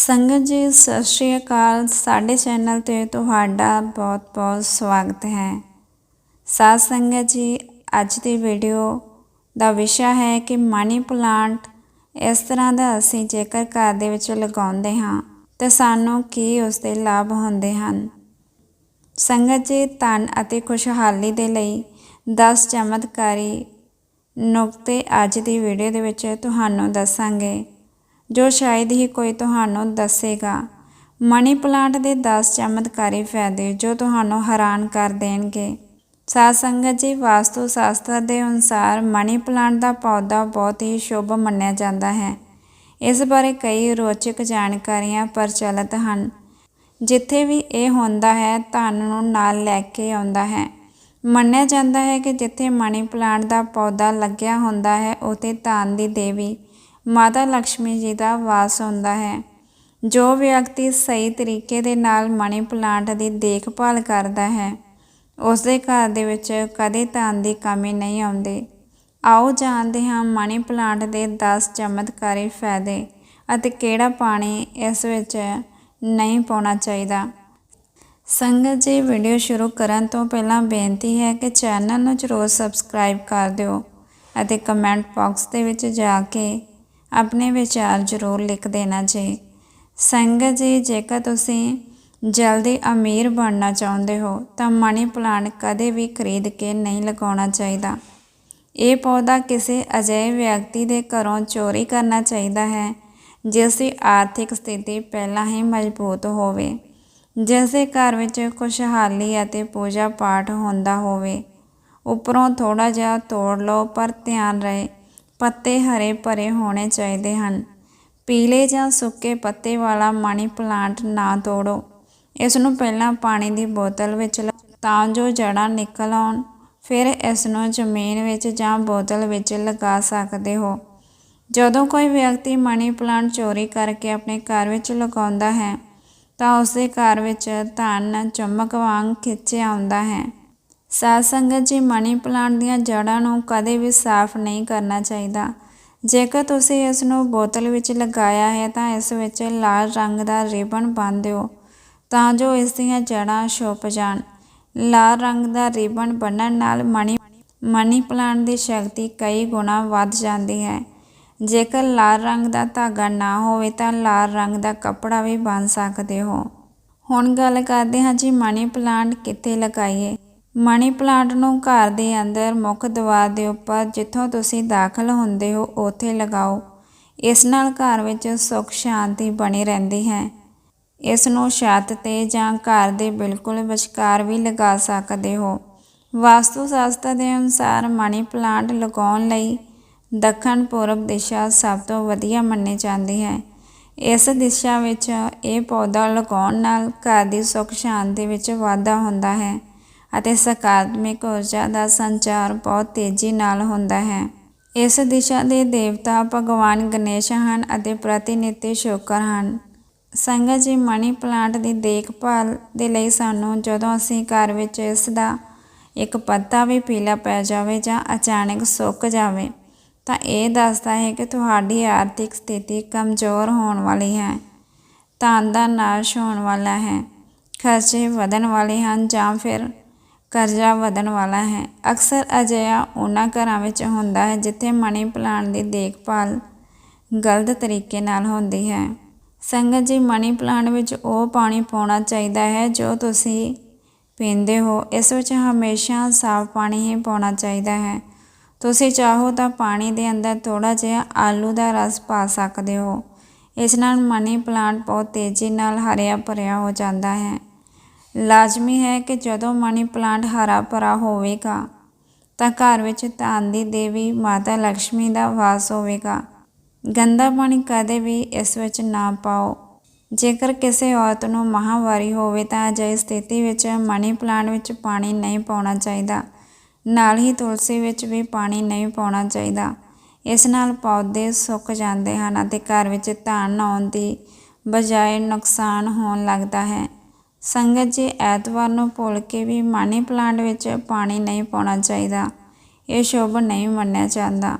ਸੰਗਤ ਜੀ, ਸਤਿ ਸ਼੍ਰੀ ਅਕਾਲ। ਸਾਡੇ ਚੈਨਲ ਤੇ ਤੁਹਾਡਾ ਬਹੁਤ-ਬਹੁਤ ਸਵਾਗਤ ਹੈ। ਸਾਧ ਸੰਗਤ ਜੀ, ਅੱਜ ਦੀ ਵੀਡੀਓ ਦਾ ਵਿਸ਼ਾ ਹੈ ਕਿ ਮਨੀ ਪਲਾਂਟ ਇਸ ਤਰ੍ਹਾਂ ਦਾ ਅਸੀਂ ਜੇਕਰ ਘਰ ਦੇ ਵਿੱਚ ਲਗਾਉਂਦੇ ਹਾਂ, ਤੇ ਸਾਨੂੰ ਕੀ ਉਸ ਦੇ ਲਾਭ ਹੁੰਦੇ ਹਨ? ਸੰਗਤ ਜੀ, ਧਨ ਅਤੇ ਖੁਸ਼ਹਾਲੀ ਦੇ ਲਈ 10 ਚਮਤਕਾਰੀ ਨੁਕਤੇ ਅੱਜ ਦੀ ਵੀਡੀਓ ਦੇ ਵਿੱਚ ਤੁਹਾਨੂੰ ਦੱਸਾਂਗੇ। ਜੋ ਸ਼ਾਇਦ ਹੀ ਕੋਈ ਤੁਹਾਨੂੰ ਦੱਸੇਗਾ। ਮਨੀ ਪਲਾਂਟ ਦੇ 10 ਚਮਤਕਾਰੀ ਫਾਇਦੇ ਜੋ ਤੁਹਾਨੂੰ ਹੈਰਾਨ ਕਰ ਦੇਣਗੇ। ਸਾਧ ਸੰਗਤ ਜੀ ਵਾਸਤੂ ਸ਼ਾਸਤਰ ਦੇ ਅਨੁਸਾਰ ਮਨੀ ਪਲਾਂਟ ਦਾ ਪੌਦਾ ਬਹੁਤ ਹੀ ਸ਼ੁਭ ਮੰਨਿਆ ਜਾਂਦਾ ਹੈ। ਇਸ ਬਾਰੇ ਕਈ ਰੋਚਕ ਜਾਣਕਾਰੀਆਂ ਪ੍ਰਚਲਿਤ ਹਨ। ਜਿੱਥੇ ਵੀ ਇਹ ਹੁੰਦਾ ਹੈ ਧਨ ਨੂੰ ਨਾਲ ਲੈ ਕੇ ਆਉਂਦਾ ਹੈ। ਮੰਨਿਆ ਜਾਂਦਾ ਹੈ ਕਿ ਜਿੱਥੇ ਮਨੀ ਪਲਾਂਟ ਦਾ ਪੌਦਾ ਲੱਗਿਆ ਹੁੰਦਾ ਹੈ, ਉਥੇ ਧਨ ਦੀ ਦੇਵੀ ਮਾਤਾ ਲక్ష్ਮੀ ਜੀ ਦਾ ਵਾਸ ਹੁੰਦਾ ਹੈ। ਜੋ ਵਿਅਕਤੀ ਸਹੀ ਤਰੀਕੇ ਦੇ ਨਾਲ ਮਨੀ ਪਲਾਂਟ ਦੀ ਦੇਖਭਾਲ ਕਰਦਾ ਹੈ ਉਸ ਦੇ ਘਰ ਦੇ ਵਿੱਚ ਕਦੇ ਧਨ ਦੀ ਕਮੀ ਨਹੀਂ ਆਉਂਦੀ। ਆਓ ਜਾਣਦੇ ਹਾਂ ਮਨੀ ਪਲਾਂਟ ਦੇ 10 ਚਮਤਕਾਰੀ ਫਾਇਦੇ ਅਤੇ ਕਿਹੜਾ ਪਾਣੀ ਇਸ ਵਿੱਚ ਨਹੀਂ ਪਾਉਣਾ ਚਾਹੀਦਾ। ਸੰਗਤ ਜੀ, ਵੀਡੀਓ ਸ਼ੁਰੂ ਕਰਨ ਤੋਂ ਪਹਿਲਾਂ ਬੇਨਤੀ ਹੈ ਕਿ ਚੈਨਲ ਨੂੰ ਜ਼ਰੂਰ ਸਬਸਕ੍ਰਾਈਬ ਕਰ ਦਿਓ ਅਤੇ ਕਮੈਂਟ ਬਾਕਸ ਦੇ ਵਿੱਚ ਜਾ ਕੇ ਆਪਣੇ ਵਿਚਾਰ ਜ਼ਰੂਰ ਲਿਖ ਦੇਣਾ ਜੀ। ਸੰਗਤ ਜੀ, ਜੇਕਰ ਤੁਸੀਂ ਜਲਦੀ ਅਮੀਰ ਬਣਨਾ ਚਾਹੁੰਦੇ ਹੋ, ਤਾਂ ਮਨੀ ਪਲਾਂਟ ਕਦੇ ਵੀ ਖਰੀਦ ਕੇ ਨਹੀਂ ਲਗਾਉਣਾ ਚਾਹੀਦਾ। ਇਹ ਪੌਦਾ ਕਿਸੇ ਅਜਿਹੇ ਵਿਅਕਤੀ ਦੇ ਘਰੋਂ ਚੋਰੀ ਕਰਨਾ ਚਾਹੀਦਾ ਹੈ, ਜਿਸ ਦੀ ਆਰਥਿਕ ਸਥਿਤੀ ਪਹਿਲਾਂ ਹੀ ਮਜ਼ਬੂਤ ਹੋਵੇ, ਜਿਸ ਦੇ ਘਰ ਵਿੱਚ ਖੁਸ਼ਹਾਲੀ ਅਤੇ ਪੂਜਾ ਪਾਠ ਹੁੰਦਾ ਹੋਵੇ। ਉੱਪਰੋਂ ਥੋੜਾ ਜਿਹਾ ਤੋੜ ਲਓ, ਪਰ ਧਿਆਨ ਰਹੇ। ਪੱਤੇ ਹਰੇ ਭਰੇ ਹੋਣੇ ਚਾਹੀਦੇ ਹਨ। ਪੀਲੇ ਜਾਂ ਸੁੱਕੇ ਪੱਤੇ ਵਾਲਾ ਮਨੀ ਪਲਾਂਟ ਨਾ ਤੋੜੋ। ਇਸ ਨੂੰ ਪਹਿਲਾਂ ਪਾਣੀ ਦੀ ਬੋਤਲ ਵਿੱਚ ਤਾਂ ਜੋ ਜੜਾਂ ਨਿਕਲ ਆਉਣ। ਫਿਰ ਇਸ ਨੂੰ ਜ਼ਮੀਨ ਵਿੱਚ ਜਾਂ ਬੋਤਲ ਵਿੱਚ ਲਗਾ ਸਕਦੇ ਹੋ। ਜਦੋਂ ਕੋਈ ਵਿਅਕਤੀ ਮਨੀ ਪਲਾਂਟ ਚੋਰੀ ਕਰਕੇ ਆਪਣੇ ਘਰ ਵਿੱਚ ਲਗਾਉਂਦਾ ਹੈ, ਤਾਂ ਉਸ ਦੇ ਘਰ ਵਿੱਚ ਧਨ ਚਮਕ ਵਾਂਗ ਖਿੱਚਿਆ ਆਉਂਦਾ ਹੈ। ਸਾਧ ਸੰਗਤ ਜੀ ਮਨੀ ਪਲਾਂਟ ਦੀਆਂ ਜੜਾਂ ਨੂੰ ਕਦੇ ਵੀ ਸਾਫ਼ ਨਹੀਂ ਕਰਨਾ ਚਾਹੀਦਾ। ਜੇਕਰ ਤੁਸੀਂ ਇਸ ਨੂੰ ਬੋਤਲ ਵਿੱਚ ਲਗਾਇਆ ਹੈ, ਤਾਂ ਇਸ ਵਿੱਚ ਲਾਲ ਰੰਗ ਦਾ ਰਿਬਨ ਬੰਨ੍ਹ ਦਿਓ, ਤਾਂ ਜੋ ਇਸ ਦੀਆਂ ਜੜਾਂ ਛੁਪ ਜਾਣ। ਲਾਲ ਰੰਗ ਦਾ ਰਿਬਨ ਬੰਨਣ ਨਾਲ ਮਨੀ ਮਨੀ ਪਲਾਂਟ ਦੀ ਸ਼ਕਤੀ ਕਈ ਗੁਣਾ ਵੱਧ ਜਾਂਦੀ ਹੈ। ਜੇਕਰ ਲਾਲ ਰੰਗ ਦਾ ਧਾਗਾ ਨਾ ਹੋਵੇ, ਤਾਂ ਲਾਲ ਰੰਗ ਦਾ ਕੱਪੜਾ ਵੀ ਬੰਨ ਸਕਦੇ ਹੋ। ਹੁਣ ਗੱਲ ਕਰਦੇ ਹਾਂ ਜੀ ਮਨੀ ਪਲਾਂਟ ਕਿੱਥੇ ਲਗਾਈਏ? ਮਨੀ ਪਲਾਂਟ ਨੂੰ ਘਰ ਦੇ ਅੰਦਰ ਮੁੱਖ ਦਵਾਰ ਦੇ ਉੱਪਰ ਜਿੱਥੋਂ ਤੁਸੀਂ ਦਾਖਲ ਹੁੰਦੇ ਹੋ, ਉੱਥੇ ਲਗਾਓ। ਇਸ ਨਾਲ ਘਰ ਵਿੱਚ ਸੁੱਖ ਸ਼ਾਂਤੀ ਬਣੀ ਰਹਿੰਦੀ ਹੈ। ਇਸ ਨੂੰ ਛੱਤ ਤੇ ਜਾਂ ਘਰ ਦੇ ਬਿਲਕੁਲ ਵਿਚਕਾਰ ਵੀ ਲਗਾ ਸਕਦੇ ਹੋ। ਵਾਸਤੂ ਸ਼ਾਸਤਰ ਦੇ ਅਨੁਸਾਰ ਮਨੀ ਪਲਾਂਟ ਲਗਾਉਣ ਲਈ ਦੱਖਣ ਪੂਰਬ ਦਿਸ਼ਾ ਸਭ ਤੋਂ ਵਧੀਆ ਮੰਨੀ ਜਾਂਦੀ ਹੈ। ਇਸ ਦਿਸ਼ਾ ਵਿੱਚ ਇਹ ਪੌਦਾ ਲਗਾਉਣ ਨਾਲ ਘਰ ਦੀ ਸੁੱਖ ਸ਼ਾਂਤੀ ਵਿੱਚ ਵਾਧਾ ਹੁੰਦਾ ਹੈ। ਅਤੇ ਸਕਾਰਾਤਮਕ ਊਰਜਾ ਦਾ ਸੰਚਾਰ ਬਹੁਤ ਤੇਜ਼ੀ ਨਾਲ ਹੁੰਦਾ ਹੈ। ਇਸ ਦਿਸ਼ਾ ਦੇ ਦੇਵਤਾ ਭਗਵਾਨ ਗਣੇਸ਼ ਹਨ ਅਤੇ ਪ੍ਰਤੀਨਿਧੀ ਸ਼ੁਕਰ ਹਨ। ਸੰਗਤ ਜੀ ਮਨੀ ਪਲਾਂਟ ਦੀ ਦੇਖਭਾਲ ਦੇ ਲਈ ਸਾਨੂੰ ਜਦੋਂ ਅਸੀਂ ਘਰ ਵਿੱਚ ਇਸ ਦਾ ਇੱਕ ਪੱਤਾ ਵੀ ਪੀਲਾ ਪੈ ਜਾਵੇ ਜਾਂ ਅਚਾਨਕ ਸੁੱਕ ਜਾਵੇ, ਤਾਂ ਇਹ ਦੱਸਦਾ ਹੈ ਕਿ ਤੁਹਾਡੀ ਆਰਥਿਕ ਸਥਿਤੀ ਕਮਜ਼ੋਰ ਹੋਣ ਵਾਲੀ ਹੈ, ਧਨ ਦਾ ਨਾਸ਼ ਹੋਣ ਵਾਲਾ ਹੈ, ਖਰਚੇ ਵਧਣ ਵਾਲੇ ਹਨ ਜਾਂ ਫਿਰ ਕਰਜ਼ਾ ਵਧਣ ਵਾਲਾ ਹੈ। ਅਕਸਰ ਅਜਿਹਾ ਉਹਨਾਂ ਘਰਾਂ ਵਿੱਚ ਹੁੰਦਾ ਹੈ ਜਿੱਥੇ ਮਨੀ ਪਲਾਂਟ ਦੀ ਦੇਖਭਾਲ ਗਲਤ ਤਰੀਕੇ ਨਾਲ ਹੁੰਦੀ ਹੈ। ਸੰਗਤ ਜੀ, ਮਨੀ ਪਲਾਂਟ ਵਿੱਚ ਉਹ ਪਾਣੀ ਪਾਉਣਾ ਚਾਹੀਦਾ ਹੈ ਜੋ ਤੁਸੀਂ ਪੀਂਦੇ ਹੋ। ਇਸ ਵਿੱਚ ਹਮੇਸ਼ਾ ਸਾਫ਼ ਪਾਣੀ ਹੀ ਪਾਉਣਾ ਚਾਹੀਦਾ ਹੈ। ਤੁਸੀਂ ਚਾਹੋ ਤਾਂ ਪਾਣੀ ਦੇ ਅੰਦਰ ਥੋੜਾ ਜਿਹਾ ਆਲੂ ਦਾ ਰਸ ਪਾ ਸਕਦੇ ਹੋ। ਇਸ ਨਾਲ ਮਨੀ ਪਲਾਂਟ ਬਹੁਤ ਤੇਜ਼ੀ ਨਾਲ ਹਰਿਆ ਭਰਿਆ ਹੋ ਜਾਂਦਾ ਹੈ। ਲਾਜ਼ਮੀ ਹੈ ਕਿ ਜਦੋਂ ਮਨੀ ਪਲਾਂਟ ਹਰਾ ਭਰਾ ਹੋਵੇਗਾ, ਤਾਂ ਘਰ ਵਿੱਚ ਧਨ ਦੀ ਦੇਵੀ ਮਾਤਾ ਲక్ష్ਮੀ ਦਾ ਵਾਸ ਹੋਵੇਗਾ। ਗੰਦਾ ਪਾਣੀ ਕਦੇ ਵੀ ਇਸ ਵਿੱਚ ਨਾ ਪਾਓ। ਜੇਕਰ ਕਿਸੇ ਔਰਤ ਨੂੰ ਮਹਾਵਾਰੀ ਹੋਵੇ, ਤਾਂ ਅਜਿਹੀ ਸਥਿਤੀ ਵਿੱਚ ਮਨੀ ਪਲਾਂਟ ਵਿੱਚ ਪਾਣੀ ਨਹੀਂ ਪਾਉਣਾ ਚਾਹੀਦਾ। ਨਾਲ ਹੀ ਤੁਲਸੀ ਵਿੱਚ ਵੀ ਪਾਣੀ ਨਹੀਂ ਪਾਉਣਾ ਚਾਹੀਦਾ। ਇਸ ਨਾਲ ਪੌਦੇ ਸੁੱਕ ਜਾਂਦੇ ਹਨ ਅਤੇ ਘਰ ਵਿੱਚ ਧਨ ਆਉਣ ਦੀ ਬਜਾਏ ਨੁਕਸਾਨ ਹੋਣ ਲੱਗਦਾ ਹੈ। ਸੰਗਤ ਜੀ ਐਤਵਾਰ ਨੂੰ ਭੁੱਲ ਕੇ ਵੀ ਮਨੀ ਪਲਾਂਟ ਵਿੱਚ ਪਾਣੀ ਨਹੀਂ ਪਾਉਣਾ ਚਾਹੀਦਾ। ਇਹ ਸ਼ੁਭ ਨਹੀਂ ਮੰਨਿਆ ਜਾਂਦਾ।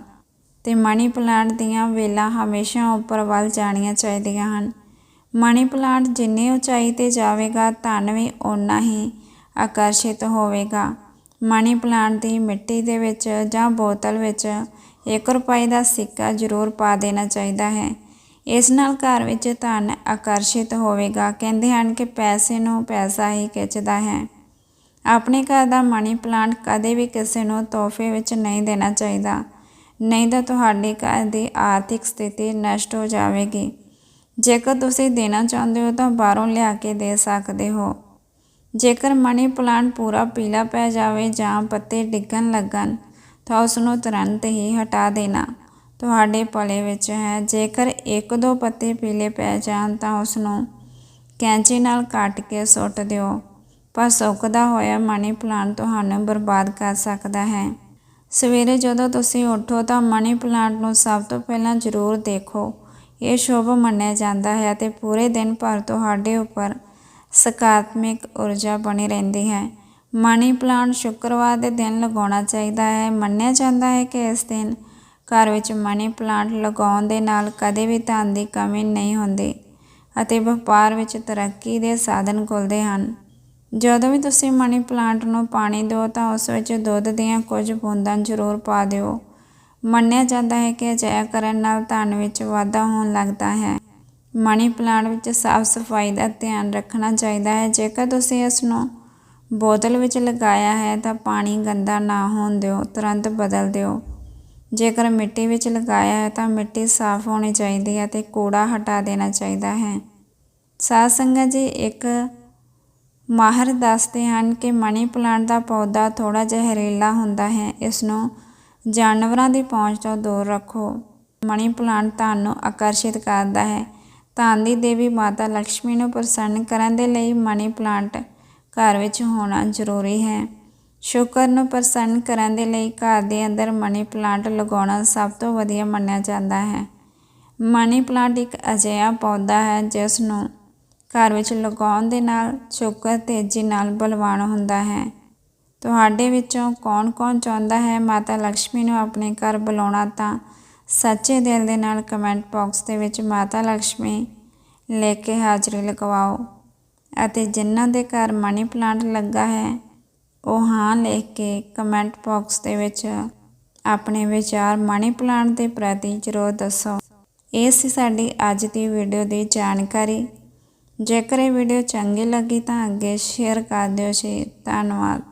ਤੇ ਮਨੀ ਪਲਾਂਟ ਦੀਆਂ ਵੇਲਾਂ ਹਮੇਸ਼ਾ ਉੱਪਰ ਵੱਲ ਜਾਣੀਆਂ ਚਾਹੀਦੀਆਂ ਹਨ। ਮਨੀ ਪਲਾਂਟ ਜਿੰਨੀ ਉਚਾਈ ਤੇ ਜਾਵੇਗਾ, ਧਨ ਵੀ ਓਨਾ ਹੀ ਆਕਰਸ਼ਿਤ ਹੋਵੇਗਾ। ਮਨੀ ਪਲਾਂਟ ਦੀ ਮਿੱਟੀ ਦੇ ਵਿੱਚ ਜਾਂ ਬੋਤਲ ਵਿੱਚ 1 ਰੁਪਏ ਦਾ ਸਿੱਕਾ ਜ਼ਰੂਰ ਪਾ ਦੇਣਾ ਚਾਹੀਦਾ ਹੈ। ਇਸ ਨਾਲ ਘਰ ਵਿੱਚ ਧਨ ਆਕਰਸ਼ਿਤ ਹੋਵੇਗਾ। ਕਹਿੰਦੇ ਹਨ ਕਿ ਪੈਸੇ ਨੂੰ ਪੈਸਾ ਹੀ ਖਿੱਚਦਾ ਹੈ। ਆਪਣੇ ਘਰ ਦਾ ਮਨੀ ਪਲਾਂਟ ਕਦੇ ਵੀ ਕਿਸੇ ਨੂੰ ਤੋਹਫੇ ਵਿੱਚ ਨਹੀਂ ਦੇਣਾ ਚਾਹੀਦਾ। ਨਹੀਂ ਤਾਂ ਤੁਹਾਡੇ ਘਰ ਦੀ ਆਰਥਿਕ ਸਥਿਤੀ ਨਸ਼ਟ ਹੋ ਜਾਵੇਗੀ। ਜੇਕਰ ਤੁਸੀਂ ਦੇਣਾ ਚਾਹੁੰਦੇ ਹੋ ਤਾਂ ਬਾਹਰੋਂ ਲਿਆ ਕੇ ਦੇ ਸਕਦੇ ਹੋ। ਜੇਕਰ ਮਨੀ ਪਲਾਂਟ ਪੂਰਾ ਪੀਲਾ ਪੈ ਜਾਵੇ ਜਾਂ ਪੱਤੇ ਡਿੱਗਣ ਲੱਗਣ ਤਾਂ ਉਸ ਨੂੰ ਤੁਰੰਤ ਹੀ ਹਟਾ ਦੇਣਾ। ਤੁਹਾਡੇ ਭਲੇ ਵਿੱਚ ਹੈ। ਜੇਕਰ ਇੱਕ ਦੋ ਪੱਤੇ ਪੀਲੇ ਪੈ ਜਾਣ ਤਾਂ ਉਸ ਨੂੰ ਕੈਂਚੀ ਨਾਲ ਕੱਟ ਕੇ ਸੁੱਟ ਦਿਓ। ਪਰ ਸੁੱਕਦਾ ਹੋਇਆ ਮਨੀ ਪਲਾਂਟ ਤੁਹਾਨੂੰ ਬਰਬਾਦ ਕਰ ਸਕਦਾ ਹੈ। ਸਵੇਰੇ ਜਦੋਂ ਤੁਸੀਂ ਉੱਠੋ ਤਾਂ ਮਨੀ ਪਲਾਂਟ ਨੂੰ ਸਭ ਤੋਂ ਪਹਿਲਾਂ ਜ਼ਰੂਰ ਦੇਖੋ। ਇਹ ਸ਼ੁਭ ਮੰਨਿਆ ਜਾਂਦਾ ਹੈ ਅਤੇ ਪੂਰੇ ਦਿਨ ਭਰ ਤੁਹਾਡੇ ਉੱਪਰ ਸਕਾਰਾਤਮਕ ਊਰਜਾ ਬਣੀ ਰਹਿੰਦੀ ਹੈ। ਮਨੀ ਪਲਾਂਟ ਸ਼ੁੱਕਰਵਾਰ ਦੇ ਦਿਨ ਲਗਾਉਣਾ ਚਾਹੀਦਾ ਹੈ। ਮੰਨਿਆ ਜਾਂਦਾ ਹੈ ਕਿ ਇਸ ਦਿਨ ਘਰ ਵਿੱਚ ਮਨੀ ਪਲਾਂਟ ਲਗਾਉਣ ਦੇ ਨਾਲ ਕਦੇ ਵੀ ਧਨ ਦੀ ਕਮੀ ਨਹੀਂ ਹੁੰਦੀ ਅਤੇ ਵਪਾਰ ਵਿੱਚ ਤਰੱਕੀ ਦੇ ਸਾਧਨ ਖੁੱਲ੍ਹਦੇ ਹਨ। ਜਦੋਂ ਵੀ ਤੁਸੀਂ ਮਨੀ ਪਲਾਂਟ ਨੂੰ ਪਾਣੀ ਦਿਓ ਤਾਂ ਉਸ ਵਿੱਚ ਦੁੱਧ ਦੀਆਂ ਕੁਝ ਬੂੰਦਾਂ ਜ਼ਰੂਰ ਪਾ ਦਿਓ। ਮੰਨਿਆ ਜਾਂਦਾ ਹੈ ਕਿ ਅਜਿਹਾ ਕਰਨ ਨਾਲ ਧਨ ਵਿੱਚ ਵਾਧਾ ਹੋਣ ਲੱਗਦਾ ਹੈ। ਮਨੀ ਪਲਾਂਟ ਵਿੱਚ ਸਾਫ਼ ਸਫ਼ਾਈ ਦਾ ਧਿਆਨ ਰੱਖਣਾ ਚਾਹੀਦਾ ਹੈ। ਜੇਕਰ ਤੁਸੀਂ ਇਸ ਨੂੰ ਬੋਤਲ ਵਿੱਚ ਲਗਾਇਆ ਹੈ ਤਾਂ ਪਾਣੀ ਗੰਦਾ ਨਾ ਹੋਣ ਦਿਓ, ਤੁਰੰਤ ਬਦਲ ਦਿਓ। ਜੇਕਰ ਮਿੱਟੀ ਵਿੱਚ ਲਗਾਇਆ ਹੈ ਤਾਂ ਮਿੱਟੀ ਸਾਫ਼ ਹੋਣੀ ਚਾਹੀਦੀ ਹੈ ਅਤੇ ਕੂੜਾ ਹਟਾ ਦੇਣਾ ਚਾਹੀਦਾ ਹੈ। ਸਾਧ ਸੰਗਤ ਜੀ, ਇੱਕ ਮਾਹਰ ਦੱਸਦੇ ਹਨ ਕਿ ਮਨੀ ਪਲਾਂਟ ਦਾ ਪੌਦਾ ਥੋੜਾ ਜ਼ਹਿਰੀਲਾ ਹੁੰਦਾ ਹੈ। ਇਸ ਨੂੰ ਜਾਨਵਰਾਂ ਦੀ ਪਹੁੰਚ ਤੋਂ ਦੂਰ ਰੱਖੋ। ਮਨੀ ਪਲਾਂਟ ਤੁਹਾਨੂੰ ਆਕਰਸ਼ਿਤ ਕਰਦਾ ਹੈ। ਧਨ ਦੀ ਦੇਵੀ ਮਾਤਾ ਲక్ష్ਮੀ ਨੂੰ ਪ੍ਰਸੰਨ ਕਰਨ ਦੇ ਲਈ ਮਨੀ ਪਲਾਂਟ ਘਰ ਵਿੱਚ ਹੋਣਾ ਜ਼ਰੂਰੀ ਹੈ। ਸ਼ੁਕਰ ਨੂੰ ਪ੍ਰਸੰਨ ਕਰਨ ਦੇ ਲਈ ਘਰ ਦੇ ਅੰਦਰ ਮਨੀ ਪਲਾਂਟ ਲਗਾਉਣਾ ਸਭ ਤੋਂ ਵਧੀਆ ਮੰਨਿਆ ਜਾਂਦਾ ਹੈ। ਮਨੀ ਪਲਾਂਟ ਇੱਕ ਅਜਿਹਾ ਪੌਦਾ ਹੈ ਜਿਸ ਨੂੰ ਘਰ ਵਿੱਚ ਲਗਾਉਣ ਦੇ ਨਾਲ ਸ਼ੁਕਰ ਤੇਜ਼ੀ ਨਾਲ ਬਲਵਾਨ ਹੁੰਦਾ ਹੈ। ਤੁਹਾਡੇ ਵਿੱਚੋਂ ਕੌਣ-ਕੌਣ ਚਾਹੁੰਦਾ ਹੈ? ਮਾਤਾ ਲక్ష్ਮੀ ਨੂੰ ਆਪਣੇ ਘਰ ਬੁਲਾਉਣਾ ਤਾਂ ਸੱਚੇ ਦਿਲ ਦੇ ਨਾਲ ਕਮੈਂਟ ਬਾਕਸ ਦੇ ਵਿੱਚ ਮਾਤਾ ਲక్ష్ਮੀ ਲੈ ਕੇ ਹਾਜ਼ਰੀ ਲਗਵਾਓ। ਅਤੇ ਜਿਨ੍ਹਾਂ ਦੇ ਘਰ ਮਨੀ ਪਲਾਂਟ ਲੱਗਾ ਹੈ ਉਹ ਹਾਂ ਲਿਖ ਕੇ ਕਮੈਂਟ ਬਾਕਸ ਦੇ ਵਿੱਚ ਆਪਣੇ ਵਿਚਾਰ ਮਨੀ ਪਲਾਂਟ ਦੇ ਪ੍ਰਤੀ ਜ਼ਰੂਰ ਦੱਸੋ। ਇਹ ਸੀ ਸਾਡੀ ਅੱਜ ਦੀ ਵੀਡੀਓ ਦੀ ਜਾਣਕਾਰੀ। ਜੇਕਰ ਇਹ ਵੀਡੀਓ ਚੰਗੀ ਲੱਗੀ ਤਾਂ ਅੱਗੇ ਸ਼ੇਅਰ ਕਰ ਦਿਓ ਜੀ। ਧੰਨਵਾਦ।